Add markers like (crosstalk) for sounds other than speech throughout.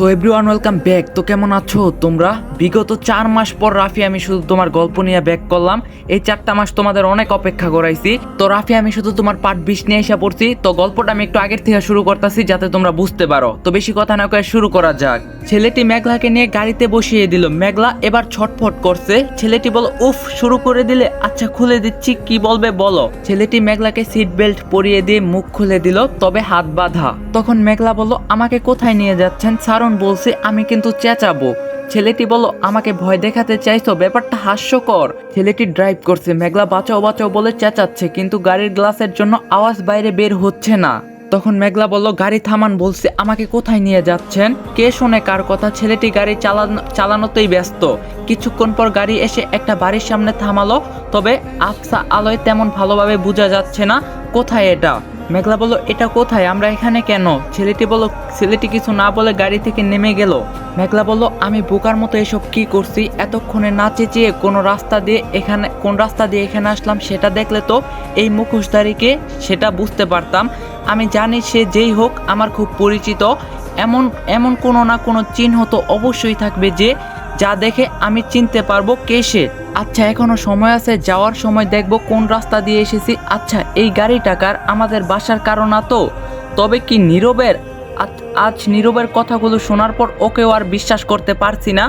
So everyone welcome back তো কেমন আছো তোমরা? বিগত চার মাস পর রাফি, আমি শুধু তোমার গল্প নিয়ে ব্যাক করলাম। এই চারটা মাস তোমাদের অনেক অপেক্ষা করাইছি। তো রাফি, আমি শুধু তোমার পার্ট বিশ নিয়ে এসে পড়ছি। তো গল্পটা আমি একটু আগের থেকে শুরু করতেছি যাতে তোমরা বুঝতে পারো। তো বেশি কথা না কয়ে শুরু করা যাক। ছেলেটি মেঘলাকে নিয়ে গাড়িতে বসিয়ে দিল। মেঘলা এবার ছটফট করছে। ছেলেটি বল উফ, শুরু করে দিলে? আচ্ছা খুলে দিচ্ছি। কি বলবে বলো? ছেলেটি মেঘলাকে সিট বেল্ট পরিয়ে দিয়ে মুখ খুলে দিল, তবে হাত বাঁধা। তখন মেঘলা বলল, আমাকে কোথায় নিয়ে যাচ্ছেন? সারণ বলছে, আমি কিন্তু চেঁচাবো। ছেলেটি বলল, আমাকে ভয় দেখাতে চাইছো, ব্যাপারটা হাস্যকর। ছেলেটি ড্রাইভ করছে, মেঘলা বাঁচাও বাঁচাও বলে চেঁচাচ্ছে, কিন্তু গাড়ির গ্লাসের জন্য আওয়াজ বাইরে বের হচ্ছে না। তখন মেঘলা বলল, গাড়ি থামান, বলছে, আমাকে কোথায় নিয়ে যাচ্ছেন? কে শোনে, কার কথা? ছেলেটি গাড়ি চালানো, চালানোতেই ব্যস্ত। কিছুক্ষণ পর গাড়ি এসে একটা বাড়ির সামনে থামালো, তবে আফসা আলোয় তেমন ভালোভাবে বোঝা যাচ্ছে না কোথায় এটা? মেঘলা বলল, এটা কোথায়? আমরা এখানে কেন? ছেলেটি বলল, ছেলেটি কিছু না বলে গাড়ি থেকে নেমে গেল। মেঘলা বলল, আমি বোকার মতো এসব কি করছি? এতক্ষণে না চেঁচিয়ে কোনো রাস্তা দিয়ে এখানে, কোন রাস্তা দিয়ে এখানে আসলাম সেটা দেখলে তো এই মুখোশধারীকে সেটা বুঝতে পারতাম। আমি জানি সে যেই হোক, আমার খুব পরিচিত। এমন এমন কোনো না কোনো চিহ্ন তো অবশ্যই থাকবে যে যা দেখে আমি চিনতে পারব কে সে। আচ্ছা এখনও সময় আছে, যাওয়ার সময় দেখব কোন রাস্তা দিয়ে এসেছি। আচ্ছা এই গাড়ি টাকার আমাদের বাসার কারণ তো? তবে কি নীরবের? আজ নীরবের কথাগুলো শোনার পর ওকেও আর বিশ্বাস করতে পারছি না।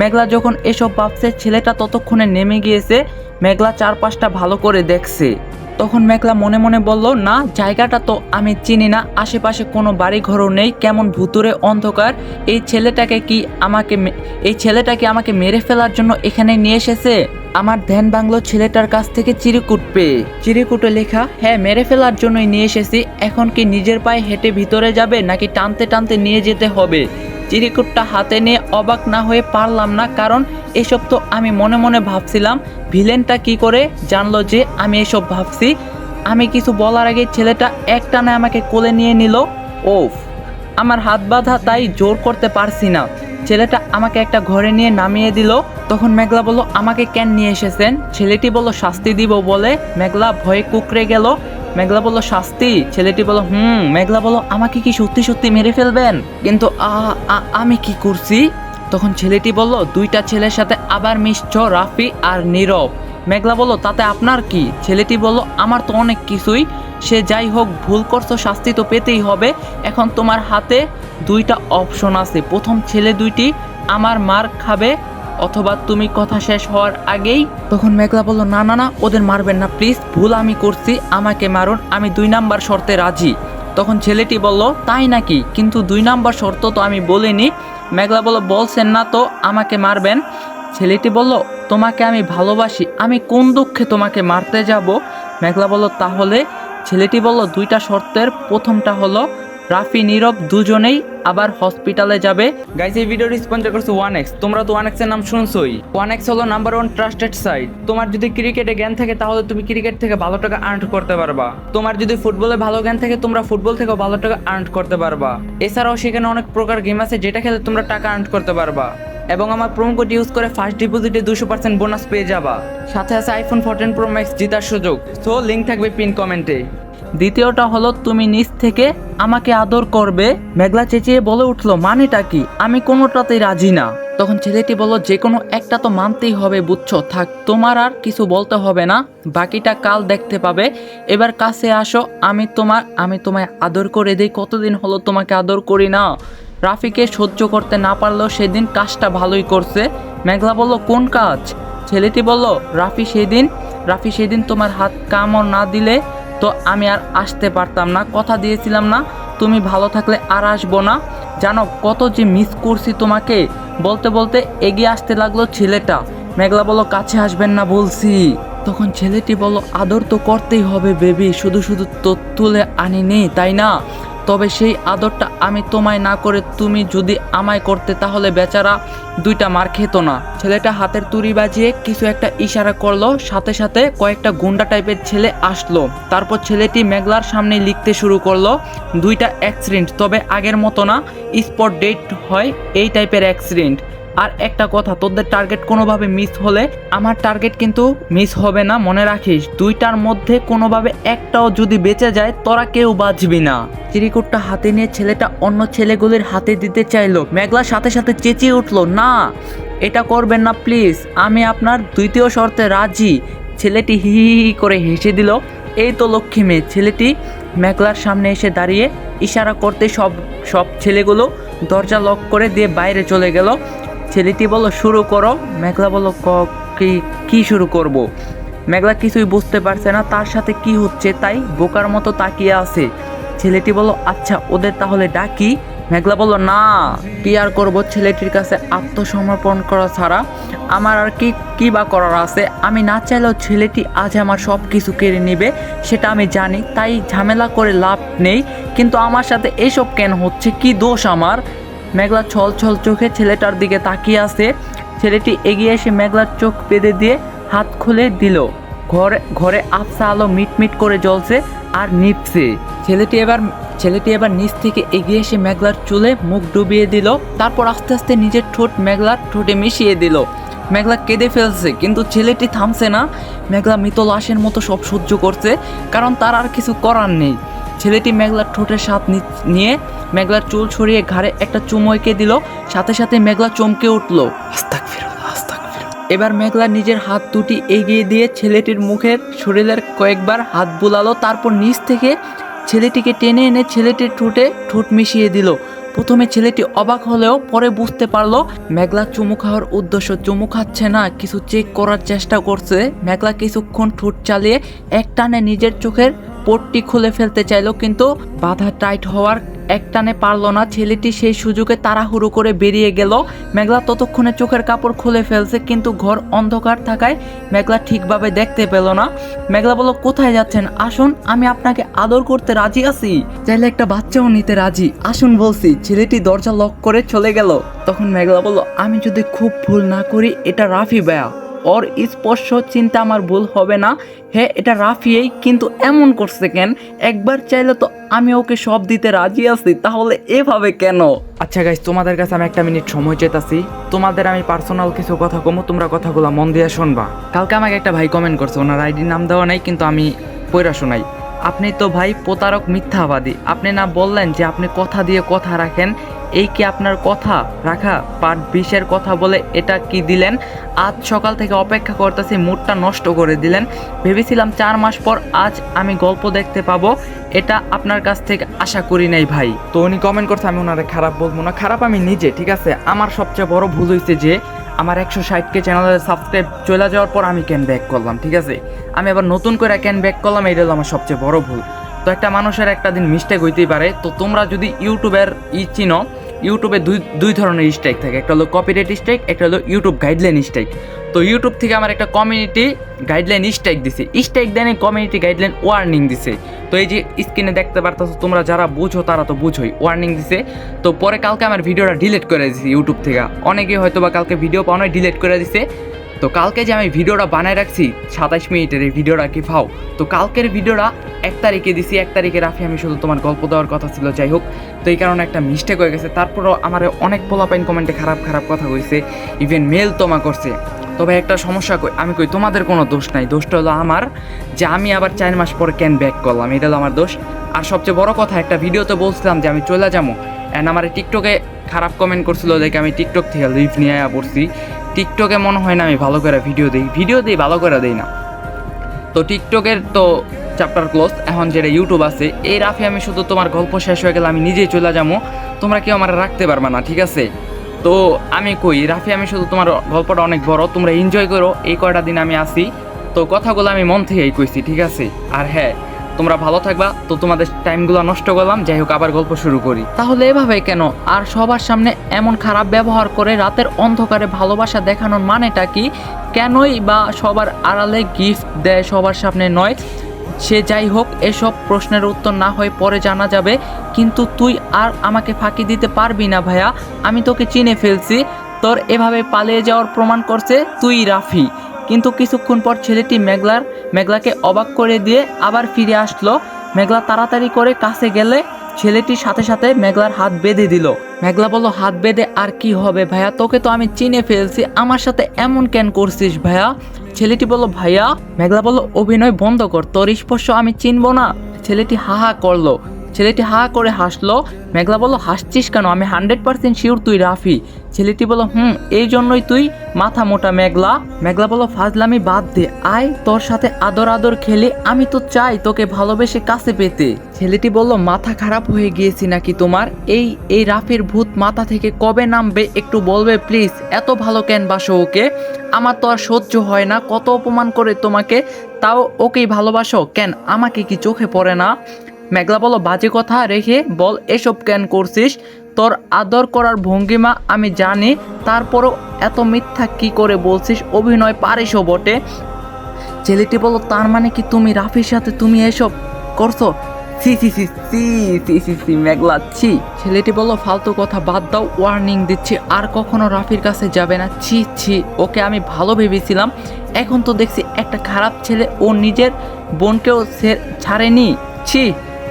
মেঘলা যখন এসব ভাবছে, ছেলেটা ততক্ষণে নেমে গিয়েছে। মেঘলা চারপাশটা ভালো করে দেখছে। তখন মেঘলা মনে মনে বলল, না, জায়গাটা তো আমি চিনি না। আশেপাশে কোনো বাড়ি ঘরও নেই। কেমন ভুতুরে অন্ধকার। এই ছেলেটাকে কি আমাকে এই ছেলেটাকে আমাকে মেরে ফেলার জন্য এখানে নিয়ে এসেছে? আমার ধ্যান বাংলো ছেলেটার কাছ থেকে চিরিকুট পেয়ে। চিরিকুটে লেখা হ্যাঁ মেরে ফেলার জন্যই নিয়ে এসেছি। এখন কি নিজের পায়ে হেঁটে ভিতরে যাবে নাকি টানতে টানতে নিয়ে যেতে হবে? চিরিকুটটা হাতে নিয়ে অবাক না হয়ে পারলাম না, কারণ এসব তো আমি মনে মনে ভাবছিলাম, ভিলেনটা কি করে জানলো যে আমি এসব ভাবছি। আমি কিছু বলার আগে ছেলেটা একটানে আমাকে কোলে নিয়ে নিল। ওফ, আমার হাত বাঁধা তাই জোর করতে পারছি না। ছেলেটা আমাকে একটা ঘরে নিয়ে নামিয়ে দিল। তখন মেঘলা বলল, আমাকে কেন নিয়ে এসেছেন? ছেলেটি বলল, শাস্তি দিব বলে। মেঘলা ভয়ে কুকড়ে গেল। মেঘলা বলল, শাস্তি? ছেলেটি বলল, হুম। মেঘলা বলল, আমাকে কি সত্যি সত্যি মেরে ফেলবেন? কিন্তু আমি কি করছি? তখন ছেলেটি বলল, দুইটা ছেলের সাথে আবার মিশছ, রাফি আর নীরব। মেঘলা বলল, তাতে আপনার কি? ছেলেটি বলল, আমার তো অনেক কিছুই। সে যাই হোক, ভুল করছ, শাস্তি তো পেতেই হবে। এখন তোমার হাতে দুইটা অপশন আছে। প্রথম ছেলে দুইটি, আমার মার খাবে, অথবা তুমি কথা শেষ হওয়ার আগেই তখন মেঘলা বলল, না না না, ওদের মারবেন না প্লিজ ভুল আমি করছি, আমাকে মারুন, আমি দুই নাম্বার শর্তে রাজি। তখন ছেলেটি বলল, তাই নাকি? কিন্তু দুই নাম্বার শর্ত তো আমি বলিনি। মেঘলা বলল, বলছেন না তো, আমাকে মারবেন। ছেলেটি বলল, তোমাকে আমি ভালোবাসি, আমি কোন দুঃখে তোমাকে মারতে যাব? মেঘলা বলল, তাহলে ছেলেটি বলল, দুইটা শর্তের, প্রথমটা হলো, রাফি, নীরব দুজনেই আবার হসপিটালে যাবে। গাইজ এই ভিডিওটি স্পন্সর করছে ওয়ান এক্স তোমরা তো ওয়ান এক্সের নাম শুনছোই। ওয়ান এক্স হলো নাম্বার ওয়ান ট্রাস্টেড সাইট তোমার যদি ক্রিকেটে জ্ঞান থাকে, তাহলে তুমি ক্রিকেট থেকে ভালো টাকা আর্ন করতে পারবা। তোমার যদি ফুটবলে ভালো জ্ঞান থাকে, তোমরা ফুটবল থেকেও ভালো টাকা আর্ন করতে পারবা। এছাড়াও সেখানে অনেক প্রকার গেম আছে, যেটা খেলে তোমরা টাকা আর্ন করতে পারবা। এবং আমার প্রোমো কোড ইউজ করে ফার্স্ট ডিপোজিটে দুশো পার্সেন্ট বোনাস পেয়ে যাবা। সাথে আছে আইফোন ফোরটিন প্রো ম্যাক্স জেতার সুযোগ। সো লিঙ্ক থাকবে পিন কমেন্টে দ্বিতীয়টা হলো, তুমি নিজ থেকে আমাকে আদর করবে। মেঘলা চেঁচিয়ে বলে উঠল, মানেটা কি? আমি কোনোটাতেই রাজি না। তখন ছেলেটি বলল, যে কোনো একটা তো মানতেই হবে, বুঝছ? থাক, তোমার আর কিছু বলতে হবে না। বাকিটা কাল দেখতে পাবে। এবার কাছে আসো, আমি তোমার, আমি তোমায় আদর করে দিই। কতদিন হলো তোমাকে আদর করি না? রাফিকে সহ্য করতে না পারলেও সেদিন কাজটা ভালোই করছে। মেঘলা বলল, কোন কাজ? ছেলেটি বলল, রাফি সেদিন রাফি সেদিন তোমার হাত কামড় না দিলে তো আমি আর আসতে পারতাম না। কথা দিয়েছিলাম না, তুমি ভালো থাকলে আর আসব না। জানো কত যে মিস করছি তোমাকে। বলতে বলতে এগিয়ে আসতে লাগল ছেলেটা। মেঘলা বলো কাছে আসবেন না বলছি। তখন ছেলেটি বলল, আদর তো করতেই হবে বেবি, শুধু শুধু তো তুলে আনিনি, তাই না? তবে সেই আদরটা আমি তোমায় না করে তুমি যদি আমায় করতে, তাহলে বেচারা দুইটা মার খেত না। ছেলেটা হাতের তুড়ি বাজিয়ে কিছু একটা ইশারা করল, সাথে সাথে কয়েকটা গুন্ডা টাইপের ছেলে আসলো। তারপর ছেলেটি মেঘলার সামনে লিখতে শুরু করল, দুইটা অ্যাক্সিডেন্ট, তবে আগের মতো না, স্পট ডেট হয় এই টাইপের অ্যাক্সিডেন্ট। আর একটা কথা, তোদের টার্গেট কোনোভাবে মিস হলে আমার টার্গেট কিন্তু মিস হবে না, মনে রাখিস। দুইটার মধ্যে কোনোভাবে একটাও যদি বেঁচে যায়, তোরা কেউ বাঁচবি না। চিরিকুটটা হাতে নিয়ে ছেলেটা অন্য ছেলেগুলির হাতে দিতে চাইলো। মেঘলার সাথে সাথে চেঁচিয়ে উঠল, না, এটা করবেন না প্লিজ আমি আপনার দ্বিতীয় শর্তে রাজি। ছেলেটি হি হি করে হেসে দিল, এই তো লক্ষ্মী মেয়ে। ছেলেটি মেঘলার সামনে এসে দাঁড়িয়ে ইশারা করতে সব সব ছেলেগুলো দরজা লক করে দিয়ে বাইরে চলে গেল। ছেলেটি বলল, শুরু করো। মেঘলা বলল, ক, কি কি শুরু করব। মেঘলা কিছুই বুঝতে পারছে না, তার সাথে কি হচ্ছে? তাই বোকার মতো তাকিয়ে আছে। ছেলেটি বলল আচ্ছা ওদের তাহলে ডাকি? মেঘলা বলল, না, কি আর করব? ছেলেটির কাছে আত্মসমর্পণ করা ছাড়া আমার আর কি কি বা করার আছে? আমি না চাইলেও ছেলেটি আজ আমার সব কিছু কেড়ে নেবে, সেটা আমি জানি। তাই ঝামেলা করে লাভ নেই, কিন্তু আমার সাথে এসব কেন হচ্ছে? কি দোষ আমার? মেঘলা ছল ছল চোখে ছেলেটার দিকে তাকিয়ে আছে। ছেলেটি এগিয়ে এসে মেঘলার চোখ বেঁধে দিয়ে হাত খুলে দিল। ঘরে ঘরে আফসা আলো মিটমিট করে জ্বলছে আর নিপছে ছেলেটি এবার ছেলেটি এবার নিচ থেকে এগিয়ে এসে মেঘলার চুলে মুখ ডুবিয়ে দিল। তারপর আস্তে আস্তে নিজের ঠোঁট মেঘলার ঠোঁটে মিশিয়ে দিল। মেঘলা কেঁদে ফেলছে, কিন্তু ছেলেটি থামছে না। মেঘলা মৃত লাশের মতো সব সহ্য করছে, কারণ তার আর কিছু করার নেই। ছেলেটি মেঘলার ঠোঁটের নি- নিয়ে মেঘলার চুল ছড়িয়ে ঘাড়ে একটা চুমো এঁকে দিল সাথে সাথে মেঘলা চমকে উঠল। এবার মেঘলা নিজের হাত দুটি এগিয়ে দিয়ে ছেলেটির মুখের শরীরের কয়েকবার হাত বুলালো তারপর নিচ থেকে ছেলেটিকে টেনে এনে ছেলেটির ঠোঁটে ঠোঁট মিশিয়ে দিল। প্রথমে ছেলেটি অবাক হলেও পরে বুঝতে পারল মেঘলা চুমু খাওয়ার উদ্দেশ্য চুমু খাচ্ছে না কিছু চেক করার চেষ্টা করছে। মেঘলা কিছুক্ষণ ঠোঁট চালিয়ে এক টানে নিজের চোখের পট্টি খুলে ফেলতে চাইলো, কিন্তু বাধা টাইট হওয়ার একটানে পারল না। ছেলেটি সেই সুযোগে তাড়াহুড়ো করে বেরিয়ে গেল। মেঘলা ততক্ষণে চোখের কাপড় খুলে ফেলছে, কিন্তু ঘর অন্ধকার থাকায় মেঘলা ঠিকভাবে দেখতে পেল না। মেঘলা বলল, কোথায় যাচ্ছেন? আসুন, আমি আপনাকে আদর করতে রাজি আছি। চাইলে একটা বাচ্চাও নিতে রাজি। আসুন বলছি, ছেলেটি দরজা লক করে চলে গেল। তখন মেঘলা বলল, আমি যদি খুব ভুল না করি, এটা রাফি বায়া ওর স্পর্শ চিন্তা আমার ভুল হবে না। হ্যাঁ এটা রাফিয়েই কিন্তু এমন করছে কেন? একবার চাইলে তো আমি ওকে সব দিতে রাজি আছি, তাহলে এভাবে কেন? আচ্ছা গাইস তোমাদের কাছে আমি একটা মিনিট সময় চেতাছি। তোমাদের আমি পার্সোনাল কিছু কথা কমো, তোমরা কথাগুলো মন দিয়ে শুনবা। কালকে আমাকে একটা ভাই কমেন্ট করছে, ওনার আইডির নাম দেওয়া নাই, কিন্তু আমি পয়রা শোনাই। আপনি তো ভাই প্রতারক, মিথ্যাবাদী। আপনি না বললেন যে আপনি কথা দিয়ে কথা রাখেন এই কি আপনার কথা রাখা পার্ট বিশের কথা বলে এটা কি দিলেন? আজ সকাল থেকে অপেক্ষা করতেছি, মুডটা নষ্ট করে দিলেন। ভেবেছিলাম চার মাস পর আজ আমি গল্প দেখতে পাবো। এটা আপনার কাছ থেকে আশা করি নাই ভাই। তো উনি কমেন্ট করছে, আমি ওনারে খারাপ বলব না। খারাপ আমি নিজে, ঠিক আছে? আমার সবচেয়ে বড় ভুল হয়েছে যে, আমার একশো ষাটকে চ্যানেলে সাবস্ক্রাইব চলে যাওয়ার পর আমি ক্যান ব্যাক করলাম, ঠিক আছে? আমি আবার নতুন করে ক্যান ব্যাক করলাম এটা হলো আমার সবচেয়ে বড় ভুল। তো একটা মানুষের একটা দিন মিস্টেক হইতেই পারে। তো তোমরা যদি ইউটিউবের ই চিনো ইউটিউবে দুই দুই ধরনের স্ট্রাইক থাকে। একটা হলো কপিরাইট স্ট্রাইক একটা হলো ইউটিউব গাইডলাইন স্ট্রাইক তো ইউটিউব থেকে আমার একটা কমিউনিটি গাইডলাইন স্ট্রাইক দিছে। Strike then community guideline warning দিছে। তো এই যে স্ক্রিনে দেখতে পারতেছো, তোমরা যারা বুঝো, তারা তো বুঝোই। ওয়ার্নিং দিছে। তো পরে কালকে আমার ভিডিওটা ডিলিট করে দিছে ইউটিউব থেকে। অনেকে হয়তো বা কালকে ভিডিও পাওয়া ডিলিট করে দিছে। তো কালকে যে আমি ভিডিওটা বানায় রাখছি, সাতাশ মিনিটের এই ভিডিওটা কি ফাও তো কালকের ভিডিওটা এক তারিখে দিছি, এক তারিখে রাফি, আমি শুধু তোমার গল্প দেওয়ার কথা ছিল, যাই হোক। তো এই কারণে একটা মিস্টেক হয়ে গেছে। তারপরও আমার অনেক পোলাপাইন কমেন্টে খারাপ খারাপ কথা কইছে ইভেন মেল তোমা করছে। তবে একটা সমস্যা কই, আমি কই, তোমাদের কোনো দোষ নাই। দোষটা হলো আমার যে আমি আবার চার মাস পর ক্যান ব্যাক করলাম। এটা হলো আমার দোষ। আর সবচেয়ে বড় কথা, একটা ভিডিওতে বলছিলাম যে আমি চলে যাব। অ্যান্ড আমার টিকটকে খারাপ কমেন্ট করছিল দেখে আমি টিকটক থেকে লিভ নিয়ে আয়া পড়ছি। টিকটকে মনে হয় না আমি ভালো করে ভিডিও দিই। ভিডিও দিই, ভালো করে দিই না। তো টিকটকের তো চ্যাপ্টার ক্লোজ এখন যেটা ইউটিউব আছে, এই রাফে আমি শুধু তোমার গল্প শেষ হয়ে গেলে আমি নিজেই চলে যাব। তোমরা কেউ আমার রাখতে পারবে না, ঠিক আছে? তো আমি কই, রাফি আমি শুধু তোমার গল্পটা অনেক বড়, তোমরা এনজয় করো। এই কয়টা দিন আমি আসি তো কথাগুলো আমি মন থেকেই কইছি, ঠিক আছে? আর হ্যাঁ তোমরা ভালো থাকবা। তো তোমাদের টাইমগুলো নষ্ট করলাম। যাই হোক, আবার গল্প শুরু করি। তাহলে এভাবে কেন? আর সবার সামনে এমন খারাপ ব্যবহার করে রাতের অন্ধকারে ভালোবাসা দেখানোর মানেটা কি? কেনই বা সবার আড়ালে গিফট দেয় সবার সামনে নয়? সে যাই হোক, এসব প্রশ্নের উত্তর না হয় পরে জানা যাবে। কিন্তু তুই আর আমাকে ফাঁকি দিতে পারবি না ভাইয়া। আমি তোকে চিনে ফেলছি। তোর এভাবে পালিয়ে যাওয়ার প্রমাণ করছে তুই রাফি। কিন্তু কিছুক্ষণ পর ছেলেটি মেঘলার মেঘলাকে অবাক করে দিয়ে আবার ফিরে আসলো। মেঘলা তাড়াতাড়ি করে কাছে গেলে ছেলেটির সাথে সাথে মেঘলার হাত বেঁধে দিল। মেঘলা বলল, হাত বেঁধে আর কি হবে ভাইয়া? তোকে তো আমি চিনে ফেলছি। আমার সাথে এমন কেন করছিস ভাইয়া? ছেলেটি বলল, ভাইয়া? মেঘলা বলল, অভিনয় বন্ধ কর। তোর স্পর্শ আমি চিনবো না। ছেলেটি হা হা করল। ছেলেটি হা করে হাসলো। মেঘলা বলল, হাসছিস কেন? আমি হান্ড্রেড পার্সেন্ট শিওর তুই রাফি। ছেলেটি বলল, হুম, এই জন্যই তুই মাথা মোটা মেঘলা। মেঘলা বলল, ফাজলামি বাদ দে। আয়, তোর সাথে আদর আদর খেলে আমি তো চাই তোকে ভালোবেসে কাছে পেতে। ছেলেটি বলল, মাথা খারাপ হয়ে গিয়েছি নাকি তোমার? এই এই রাফির ভূত মাথা থেকে কবে নামবে একটু বলবে প্লিজ? এত ভালো কেন বাসো ওকে? আমার তো আর সহ্য হয় না, কত অপমান করে তোমাকে, তাও ওকেই ভালোবাসো? কেন, আমাকে কি চোখে পড়ে না? মেঘলা বলো, বাজে কথা রেখে বল, এসব কেন করছিস? তোর আদর করার ভঙ্গিমা আমি জানি, তারপরও এত মিথ্যা কি করে বলছিস? অভিনয় পারিসও বটে। ছেলেটি বলো, তার মানে কি তুমি রাফির সাথে তুমি এসব করছ? সি সি সি সি সি সি সি মেঘলা, ছি। ছেলেটি বলো, ফালতু কথা বাদ দাও ওয়ার্নিং দিচ্ছি, আর কখনো রাফির কাছে যাবে না। ছি ছি, ওকে আমি ভালো ভেবেছিলাম, এখন তো দেখছি একটা খারাপ ছেলে, ও নিজের বোনকেও ছাড়েনি। ছি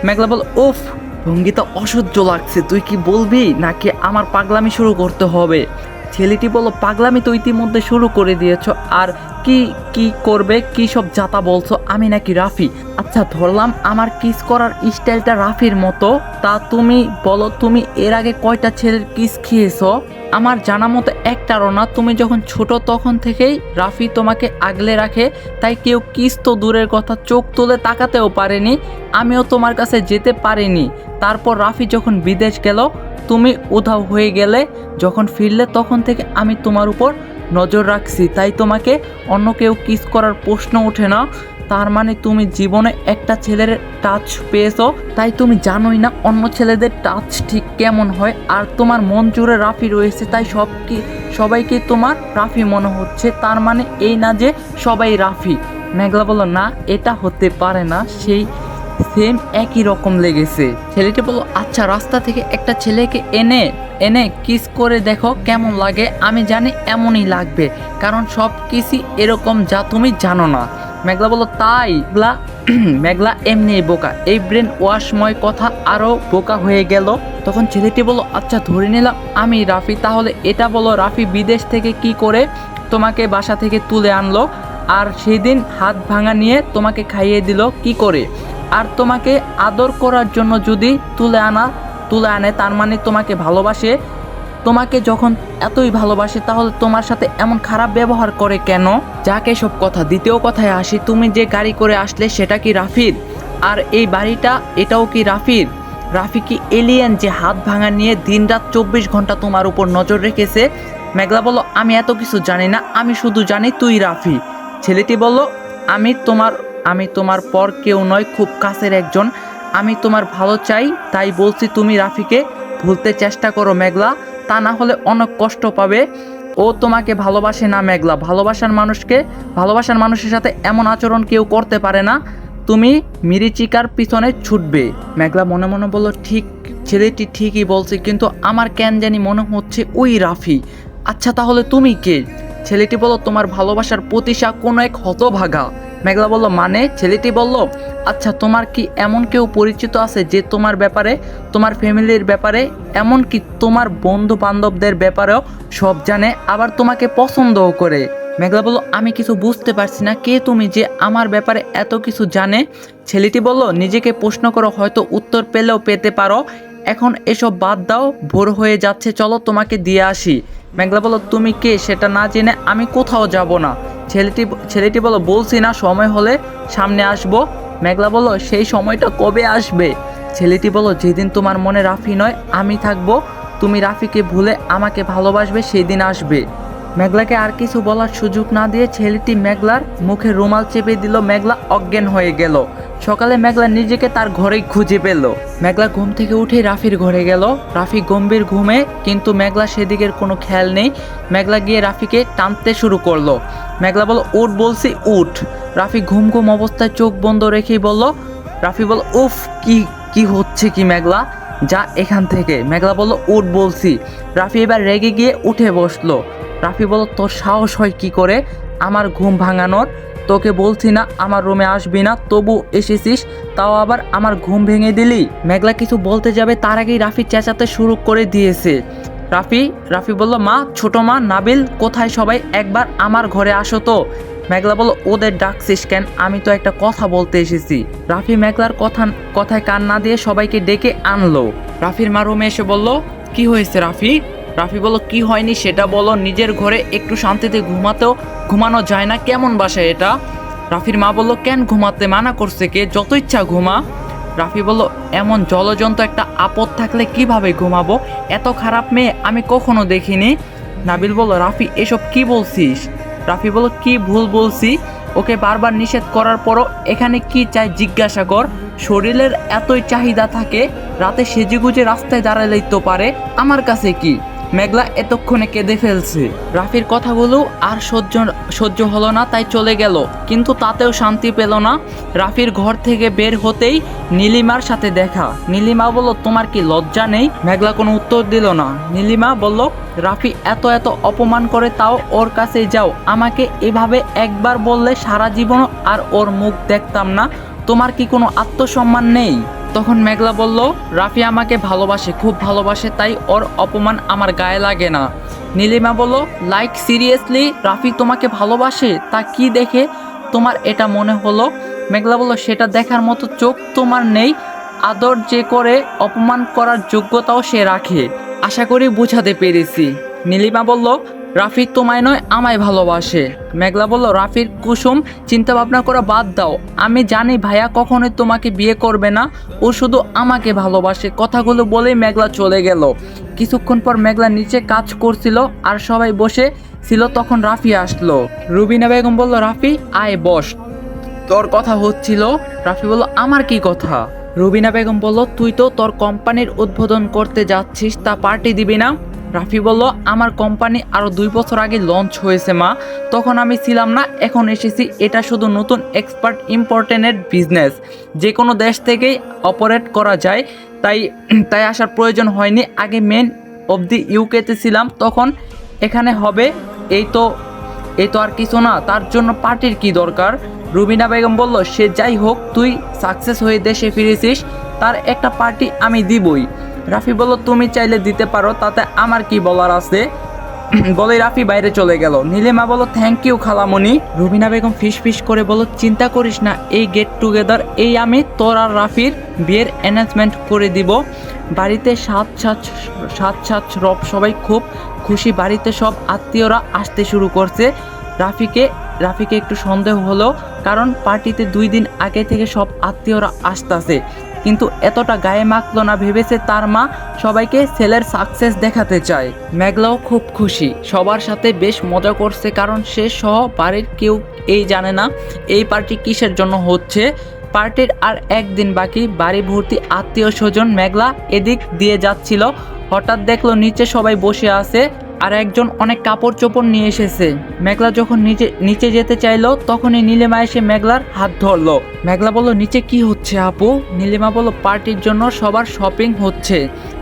মেঘলা বল উফ ভঙ্গিটা অসহ্য লাগছে, তুই কি বলবি? নাকি আমার পাগলামি শুরু করতে হবে? ছেলেটি বলল, পাগলামি তো ইতিমধ্যে শুরু করে দিয়েছ। আর কি কি করবে, কি সব জাতা বলছো, আমি নাকি রাফি। আচ্ছা ধরলাম আমার কিস করার স্টাইলটা রাফির মতো। তা তুমি বলো, তুমি এর আগে কয়টা ছেলের কিস খেয়েছো? আমার জানা মতো একটারও না। তুমি যখন ছোট তখন থেকেই রাফি তোমাকে আগলে রাখে, তাই কেউ কিস তো দূরের কথা চোখ তুলে তাকাতেও পারেনি। আমিও তোমার কাছে যেতে পারিনি। তারপর রাফি যখন বিদেশ গেল তুমি উধাও হয়ে গেলে যখন ফিরলে তখন থেকে আমি তোমার উপর নজর রাখছি। তাই তোমাকে অন্য কেউ কিস করার প্রশ্ন ওঠে না। তার মানে তুমি জীবনে একটা ছেলের টাচ পেয়েছ। তাই তুমি জানোই না অন্য ছেলেদের টাচ ঠিক কেমন হয়। আর তোমার মন জুড়ে রাফি রয়েছে। তাই সব কি সবাইকে তোমার রাফি মনে হচ্ছে। তার মানে এই না যে সবাই রাফি। মেঘলা বলো না, এটা হতে পারে না। সেই সেম একই রকম লেগেছে। ছেলেটি বলল আচ্ছা রাস্তা থেকে একটা ছেলেকে এনে এনে কিস করে দেখো কেমন লাগে। আমি জানি এমনই লাগবে, কারণ সব কিছুই এরকম যা তুমি জানো না। মেঘলা বলল, তাই? মেঘলা (clears throat) মেঘলা এমনি বোকা। এই ব্রেন ওয়াশময় কথা আরও বোকা হয়ে গেল। তখন ছেলেটি বলল আচ্ছা ধরে নিলাম আমি রাফি, তাহলে এটা বলো, রাফি বিদেশ থেকে কি করে তোমাকে বাসা থেকে তুলে আনলো? আর সেদিন হাত ভাঙা নিয়ে তোমাকে খাইয়ে দিল কি করে? আর তোমাকে আদর করার জন্য যদি তুলে আনা, তুলে আনে, তার মানে তোমাকে ভালোবাসে। তোমাকে যখন এতই ভালোবাসে, তাহলে তোমার সাথে এমন খারাপ ব্যবহার করে কেন? যাকে সব কথা, দ্বিতীয় কথায় আসি। তুমি যে গাড়ি করে আসলে, সেটা কি রাফির? আর এই বাড়িটা, এটাও কি রাফির? রাফি কি এলিয়েন যে হাত ভাঙা নিয়ে দিনরাত চব্বিশ ঘণ্টা তোমার উপর নজর রেখেছে? মেঘলা বলল, আমি এত কিছু জানি না, আমি শুধু জানি তুই রাফি। ছেলেটি বলল, আমি তোমার আমি তোমার পর কেউ নয়, খুব কাছের একজন। আমি তোমার ভালো চাই, তাই বলছি তুমি রাফিকে, ভুলতে চেষ্টা করো মেঘলা, তা না হলে অনেক কষ্ট পাবে। ও তোমাকে ভালোবাসে না মেঘলা, ভালোবাসার মানুষকে, ভালোবাসার মানুষের সাথে এমন আচরণ কেউ করতে পারে না। তুমি মিরিচিকার পিছনে ছুটবে। মেঘলা মনে মনে বলল, ঠিক, ছেলেটি ঠিকই বলছে, কিন্তু আমার কেন জানি মনে হচ্ছে ওই রাফি। আচ্ছা তাহলে তুমি কে? ছেলেটি বলল, তোমার ভালোবাসার প্রতিশা কোনো এক হতভাগা। মেঘলা বলল মানে? ছেলেটি বলল আচ্ছা তোমার কি এমন কেউ পরিচিত আছে যে তোমার ব্যাপারে, তোমার ফ্যামিলির ব্যাপারে, এমন কি তোমার বন্ধু বান্ধবদের ব্যাপারেও সব জানে, আবার তোমাকে পছন্দও করে? মেঘলা বলল, আমি কিছু বুঝতে পারছি না, কে তুমি যে আমার ব্যাপারে এত কিছু জানে? ছেলেটি বলল, নিজেকে প্রশ্ন করো, হয়তো উত্তর পেলেও পেতে পারো। এখন এসব বাদ দাও, ভোর হয়ে যাচ্ছে, চলো তোমাকে দিয়ে আসি। মেঘলা বলো তুমি কে সেটা না জেনে আমি কোথাও যাব না। ছেলেটি ছেলেটি বলো বলছি না, সময় হলে সামনে আসব। মেঘলা বলো সেই সময়টা কবে আসবে? ছেলেটি বলো যেদিন তোমার মনে রাফি নয়, আমি থাকব। তুমি রাফিকে ভুলে আমাকে ভালোবাসবে সেই দিন আসবে। মেঘলাকে আর কিছু বলার সুযোগ না দিয়ে ছেলেটি মেঘলার মুখে রুমাল চেপে দিল। মেঘলা অজ্ঞান হয়ে গেল। সকালে মেঘলা নিজেকে তার ঘরেই খুঁজে পেল। মেঘলা ঘুম থেকে উঠে রাফির ঘরে গেল। রাফি গম্ভীর ঘুমে, কিন্তু মেঘলা সেদিকের কোনো খেয়াল নেই। মেঘলা গিয়ে রাফিকে টানতে শুরু করল। মেঘলা বলল উঠ বলছি, উঠ। রাফি ঘুম ঘুম অবস্থায় চোখ বন্ধ রেখেই বলল, রাফি বলল উফ, কি কি হচ্ছে কি মেঘলা? যা এখান থেকে। মেঘলা বলল, উঠ বলছি। রাফি এবার রেগে গিয়ে উঠে বসল। রাফি বলল, তোর সাহস হয় কি করে? আমার ঘুম ভাঙানোর? তোকে বলছি না আমার রুমে আসবি না, তবু এসেছিস, তাও আবার আমার ঘুম ভেঙে দিলি? মেঘলা কিছু বলতে যাবে তার আগেই রাফি চেঁচাতে শুরু করে দিয়েছে। রাফি রাফি বলল, মা, ছোট মা, নাবিল, কোথায় সবাই? একবার আমার ঘরে আসো তো। মেঘলা বলল, ওদের ডাকছিস কেন? আমি তো একটা কথা বলতে এসেছি। রাফি মেঘলার কথা, কথায় কান না দিয়ে সবাইকে ডেকে আনলো। রাফির মা রুমে এসে বলল, কি হয়েছে রাফি? রাফি বলল, কি হয়নি সেটা বলো, নিজের ঘরে একটু শান্তিতে ঘুমাতেও ঘুমানো যায় না, কেমন বাসায় এটা? রাফির মা বলল, কেন ঘুমাতে মানা করছে কে? যত ইচ্ছা ঘুমা। রাফি বলল, এমন জলজন্ত একটা আপদ থাকলে কীভাবে ঘুমাবো? এত খারাপ মেয়ে আমি কখনো দেখিনি। নাবিল বলল, রাফি, এসব কি বলছিস? রাফি বলল, কি ভুল বলছি? ওকে বারবার নিষেধ করার পরও এখানে কি চাই জিজ্ঞাসা কর। শরীরের এতই চাহিদা থাকে, রাতে সেজেগুজে রাস্তায় দাঁড়ালেই তো পারে। আমার কাছে কি? মেঘলা এতক্ষণে কেঁদে ফেলছে। রাফির কথাগুলো আর সহ্য সহ্য হলো না, তাই চলে গেল। কিন্তু তাতেও শান্তি পেল না। রাফির ঘর থেকে বের হতেই নীলিমার সাথে দেখা। নীলিমা বলল, তোমার কি লজ্জা নেই? মেঘলা কোনো উত্তর দিল না। নীলিমা বলল, রাফি এত এত অপমান করে, তাও ওর কাছে যাও। আমাকে এভাবে একবার বললে সারা জীবন আর ওর মুখ দেখতাম না। তোমার কি কোনো আত্মসম্মান নেই? তখন মেঘলা বলল, রাফি আমাকে ভালোবাসে, খুব ভালোবাসে, তাই ওর অপমান আমার গায়ে লাগে না। নীলিমা বলল লাইক সিরিয়াসলি রাফি তোমাকে ভালোবাসে? তা কি দেখে তোমার এটা মনে হলো? মেঘলা বলল, সেটা দেখার মতো চোখ তোমার নেই। আদর যে করে অপমান করার যোগ্যতাও সে রাখে। আশা করি বুঝাতে পেরেছি। নীলিমা বলল রাফি তোমায় নয়, আমায় ভালোবাসে। মেঘলা বলল, রাফির কুসুম চিন্তা ভাবনা করা বাদ দাও। আমি জানি ভাইয়া কখনোই তোমাকে বিয়ে করবে না। ও শুধু আমাকে ভালোবাসে। কথাগুলো বলেই মেঘলা চলে গেল। কিছুক্ষণ পর মেঘলা নিচে কাজ করছিল আর সবাই বসে ছিল, তখন রাফি আসলো। রুবিনা বেগম বলল, রাফি, আয় বস। তোর কথা হচ্ছিল। রাফি বলল, আমার কি কথা? রুবিনা বেগম বলল, তুই তো তোর কোম্পানির উদ্বোধন করতে যাচ্ছিস, তা পার্টি দিবি না? রাফি বলল, আমার কোম্পানি আরও দুই বছর আগে লঞ্চ হয়েছে, মা। তখন আমি ছিলাম না, এখন এসেছি। এটা শুধু নতুন এক্সপার্ট ইম্পর্টেন্টের বিজনেস যে কোনো দেশ থেকেই অপারেট করা যায়। তাই তাই আসার প্রয়োজন হয়নি। আগে মেন অব দি ইউকেতে ছিলাম। তখন এখানে হবে। এই তো এই তো আর কিছু না। তার জন্য পার্টির কি দরকার? রুবিনা বেগম বলল, সে যাই হোক, তুই সাকসেস হয়ে দেশে ফিরেছিস। তার একটা পার্টি আমি দিবই। রাফি বলল, তুমি চাইলে দিতে পারো, তাতে আমার কি বলার আছে? (clears throat) বলে রাফি বাইরে চলে গেল। নীলিমা বলো থ্যাংক ইউ খালামণি। রুবিনা বেগম ফিস ফিস করে বলো চিন্তা করিস না, এই গেট টুগেদার এই আমি তোর আর রাফির বিয়ের অ্যানাউন্সমেন্ট করে দিব। বাড়িতে সাত সাত সাত সাত রব সবাই খুব খুশি, বাড়িতে সব আত্মীয়রা আসতে শুরু করছে। রাফিকে রাফিকে একটু সন্দেহ হলো, কারণ পার্টিতে দুই দিন আগে থেকে সব আত্মীয়রা আসতেছে। কিন্তু এতটা গায়ে মাখলো না ভেবেছে তার মা সবাইকে ছেলের সাকসেস দেখাতে চায়। মেঘলাও খুব খুশি। সবার সাথে বেশ মজা করছে কারণ সে সহ বাড়ির কেউ এই জানে না এই পার্টি কিসের জন্য হচ্ছে। পার্টির আর একদিন বাকি বাড়ি ভর্তি আত্মীয় স্বজন মেঘলা এদিক দিয়ে যাচ্ছিল। হঠাৎ দেখল নিচে সবাই বসে আছে। আর একজন অনেক কাপড় চোপড় নিয়ে এসেছে। মেঘলা যখন নিচে নিচে যেতে চাইলো, তখনই নীলিমা এসে মেঘলার হাত ধরলো। মেঘলা বলল, নিচে কি হচ্ছে আপু? নীলিমা বলল, পার্টির জন্য সবার শপিং হচ্ছে।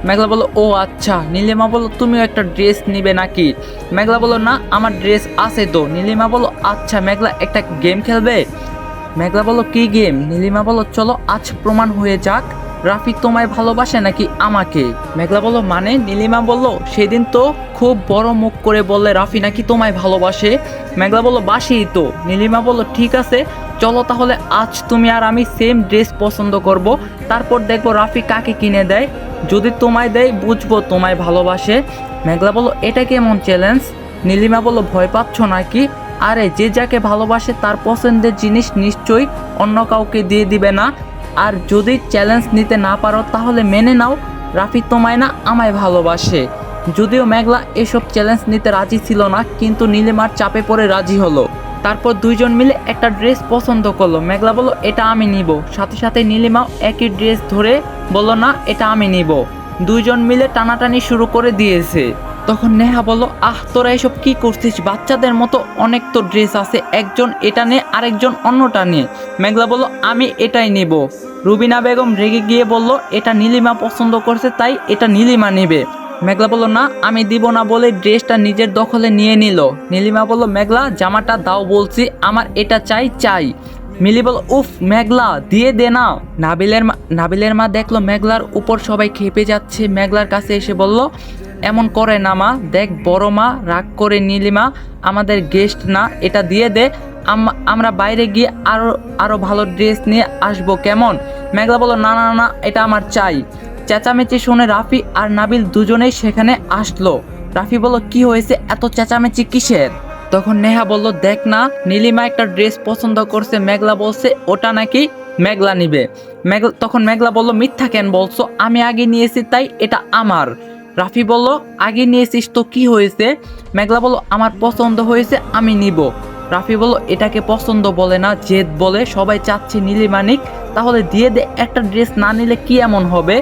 মেঘলা বলল, ও আচ্ছা। নীলিমা বলল, তুমিও একটা ড্রেস নিবে নাকি? মেঘলা বলল, না, আমার ড্রেস আছে তো। নীলিমা বলল আচ্ছা মেঘলা, একটা গেম খেলবে? মেঘলা বলল, কি গেম? নীলিমা বলল, চলো, আজ প্রমাণ হয়ে যাক। রাফি তোমায় ভালোবাসে নাকি আমাকে? মেঘলা বলল মানে? নীলিমা বলল, সেদিন তো খুব বড় মুখ করে বললে রাফি নাকি তোমায় ভালোবাসে? মেঘলা বলল, বাসিই তো। নীলিমা বলল, ঠিক আছে, চলো তাহলে আজ তুমি আর আমি সেম ড্রেস পছন্দ করব। তারপর দেখব রাফি কাকে কিনে দেয়। যদি তোমায় দেয়, বুঝব তোমায় ভালোবাসে। মেঘলা বলল, এটা কেমন চ্যালেঞ্জ নীলিমা বলল, ভয় পাচ্ছ নাকি? আরে, যে যাকে ভালোবাসে তার পছন্দের জিনিস নিশ্চয়ই অন্য কাউকে দিয়ে দিবে না। আর যদি চ্যালেঞ্জ নিতে না পারো, তাহলে মেনে নাও। রাফি তোমায় না আমায় ভালোবাসে। যদিও মেঘলা এসব চ্যালেঞ্জ নিতে রাজি ছিল না, কিন্তু নীলিমার চাপে পড়ে রাজি হলো। তারপর দুইজন মিলে একটা ড্রেস পছন্দ করল। মেঘলা বলল, এটা আমি নিব। সাথে সাথে নীলিমাও একই ড্রেস ধরে বলল, না, এটা আমি নিব। দুইজন মিলে টানাটানি শুরু করে দিয়েছে। তখন নেহা বলল, আহ, তোরা এসব কি করছিস? বাচ্চাদের মতো অনেক তো ড্রেস আছে, একজন এটা নে, আরেকজন অন্যটা নিয়ে মেঘলা বলল, আমি এটাই নেব। রুবিনা বেগম রেগে গিয়ে বলল, এটা নীলিমা পছন্দ করছে, তাই এটা নীলিমা নেবে। মেঘলা বলল, না, আমি দিব না বলে ড্রেসটা নিজের দখলে নিয়ে নিল। নীলিমা বলল, মেঘলা, জামাটা দাও বলছি, আমার এটা চাই চাই। মিলি বল উফ, মেঘলা, দিয়ে দে না। নাবিলের মা নাবিলের মা দেখল মেঘলার উপর সবাই খেপে যাচ্ছে। মেঘলার কাছে এসে বলল এমন করে না মা। দেখ, বড় মা, রাগ করে নীলিমা আমাদের গেস্ট না, এটা দিয়ে দে। আম- আমরা বাইরে গিয়ে আরও আরও ভালো ড্রেস নিয়ে আসব, কেমন? মেঘলা বলল, না না না, এটা আমার চাই। চেঁচামেচি শুনে রাফি আর নাবিল দুজনেই সেখানে আসলো। রাফি বলল, কি হয়েছে? এত চেঁচামেচি কিসের? তখন নেহা বলল, দেখ না, নীলিমা একটা ড্রেস পছন্দ করছে। মেঘলা বলছে, ওটা নাকি মেঘলা নিবে। মেঘলা তখন মেঘলা বলল, মিথ্যা কেন বলছো? আমি আগে নিয়েছি, তাই এটা আমার। রাফি বলল, আগে নিয়েছিস তো কি হয়েছে? মেঘলা বলল, আমার পছন্দ হয়েছে, আমি নিব। রাফি বলল, এটাকে পছন্দ বলে না, জেদ বলে, সবাই চাচ্ছে নীলিমানিক তাহলে দিয়ে দে, একটা ড্রেস না নিলে কি এমন হবে?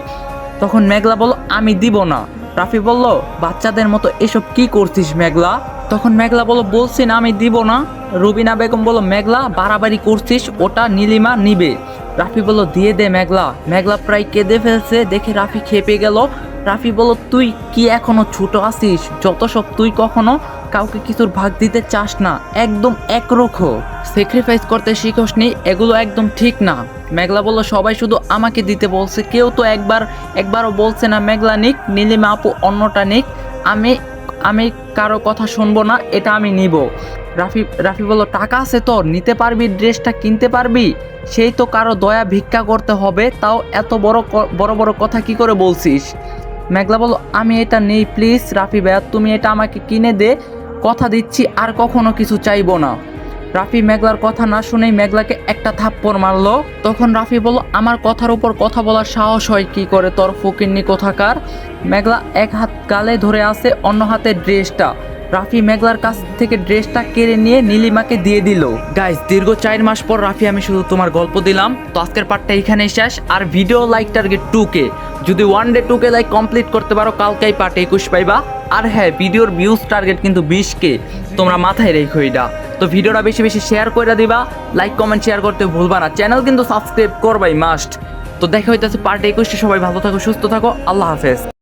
তখন মেঘলা বলল, আমি দিব না। রাফি বলল, বাচ্চাদের মতো এসব কি করছিস মেঘলা? তখন মেঘলা বলল, বলছি না, আমি দিব না। রুবিনা বেগম বলল, মেঘলা, বাড়াবাড়ি করছিস, ওটা নীলিমা নিবে। রাফি বলল, দিয়ে দে মেঘলা। মেঘলা প্রায় কেঁদে ফেলছে, দেখে রাফি খেপে গেল। রাফি বলল, তুই কি এখনও ছোট আছিস? যত সব তুই কখনো কাউকে কিছুর ভাগ দিতে চাস না, একদম একরোখো। স্যাক্রিফাইস করতে শিখোস নি এগুলো একদম ঠিক না। মেঘলা বলল, সবাই শুধু আমাকে দিতে বলছে, কেউ তো একবার, একবারও বলছে না, মেঘলা নিক, নীলিমা আপু অন্যটা নিক, আমি আমি কারও কথা শুনব না, এটা আমি নিব। রাফি রাফি বলল, টাকা আছে তোর নিতে পারবি, ড্রেসটা কিনতে পারবি? সেই তো কারও দয়া ভিক্ষা করতে হবে, তাও এত বড় বড় বড় কথা কি করে বলছিস? মেঘলা বলল, আমি এটা নেই, প্লিজ, রাফি ভাইয়া, তুমি এটা আমাকে কিনে দে। কথা দিচ্ছি, আর কখনো কিছু চাইব না। রাফি মেঘলার কথা না শুনেই মেঘলাকে একটা থাপ্পড় মারলো। তখন রাফি বলল, আমার কথার উপর কথা বলার সাহস হয় কি করে? তোর ফকিন্নি কোথাকার? মেঘলা এক হাত গালে ধরে আছে, অন্য হাতে ড্রেসটা। রাফি মেঘলার কাছ থেকে ড্রেসটা কেড়ে নিয়ে নীলিমাকে দিয়ে দিল। গাইস, দীর্ঘ চার মাস পর রাফি, আমি শুধু তোমার গল্প দিলাম। তো আজকের পার্টটা এখানে শেষ। আর video like target two K. যদি one day two K like complete করতে পারো, কালকেই পার্ট একুশ পাইবা। আর হ্যাঁ ভিডিওর ভিউজ টার্গেট কিন্তু বিশ কে তোমরা মাথায় রেখো এটা। তো ভিডিওটা বেশি বেশি শেয়ার করে দিবা। লাইক কমেন্ট শেয়ার করতে ভুলবা না। চ্যানেল কিন্তু সাবস্ক্রাইব করবাই মাস্ট তো দেখা হইতেছে পার্ট একুশে। সবাই ভালো থাকো, সুস্থ থাকো। আল্লাহ হাফেজ।